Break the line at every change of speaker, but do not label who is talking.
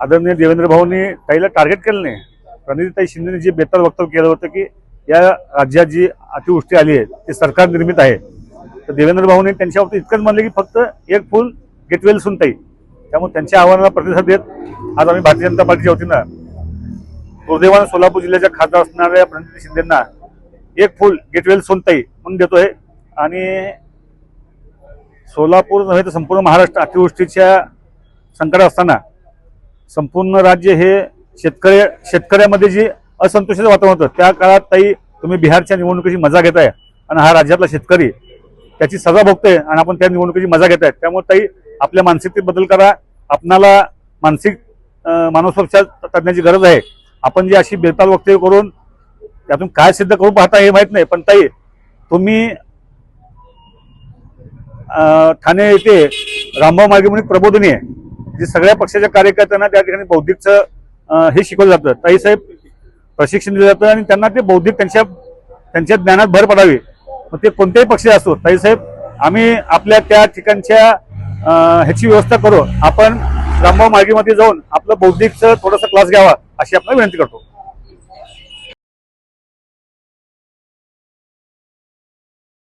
आदरणीय देवेंद्र भाऊंनी ताईला टार्गेट केलं नाही. प्रणितीताई शिंदेने जे बेताल वक्तव्य केलं होतं की या राज्यात जी अतिवृष्टी आली आहे ती सरकार निर्मित आहे. तर देवेंद्र भाऊने त्यांच्या बाबतीत इतकंच म्हणलं की फक्त एक फुल गेटवेल सुनताई. त्यामुळे त्यांच्या आव्हानाला प्रतिसाद देत आज आम्ही भारतीय जनता पार्टीच्या वतीनं दुर्दैवानं सोलापूर जिल्ह्याच्या खासदार असणाऱ्या प्रणिती शिंदेंना एक फुल गेटवेल सोनताई म्हणून देतोय. आणि सोलापूर नव्हे तर संपूर्ण महाराष्ट्र अतिवृष्टीच्या संकटात असताना संपूर्ण राज्य हे शेतकरी शेतकऱ्यामध्ये जी असंतोषाचं वातावरण होतं त्या काळात ताई तुम्ही बिहारच्या निवडणुकीची मजा घेताय आणि हा राज्यातला शेतकरी त्याची सजा भोगतोय आणि आपण त्या निवडणुकीची मजा घेताय. त्यामुळे ताई आपल्या मानसिकतेत बदल करा. आपणाला मानसिक अं, मानसोपचार करण्याची गरज आहे. आपण जी अशी बेताल वक्तव्य करून त्यातून काय सिद्ध करू पाहता हे माहीत नाही. पण ताई तुम्ही ठाणे येथे रामभाऊ मार्गे म्हणून प्रबोधनी आहे. जे सगळ्या पक्षाच्या कार्यकर्त्यांना त्या ठिकाणी बौद्धिकचं हे शिकवलं जातं. ताई साहेब प्रशिक्षण दिलं जातं आणि त्यांना ते बौद्धिक त्यांच्या त्यांच्या ज्ञानात भर पडावी. मग ते कोणत्याही पक्ष असो. ताई साहेब आम्ही आपल्या त्या ठिकाणच्या ह्याची व्यवस्था करू. आपण रामभाऊ मार्गेमध्ये जाऊन आपलं बौद्धिकचं थोडासा क्लास घ्यावा अशी आपण विनंती करतो.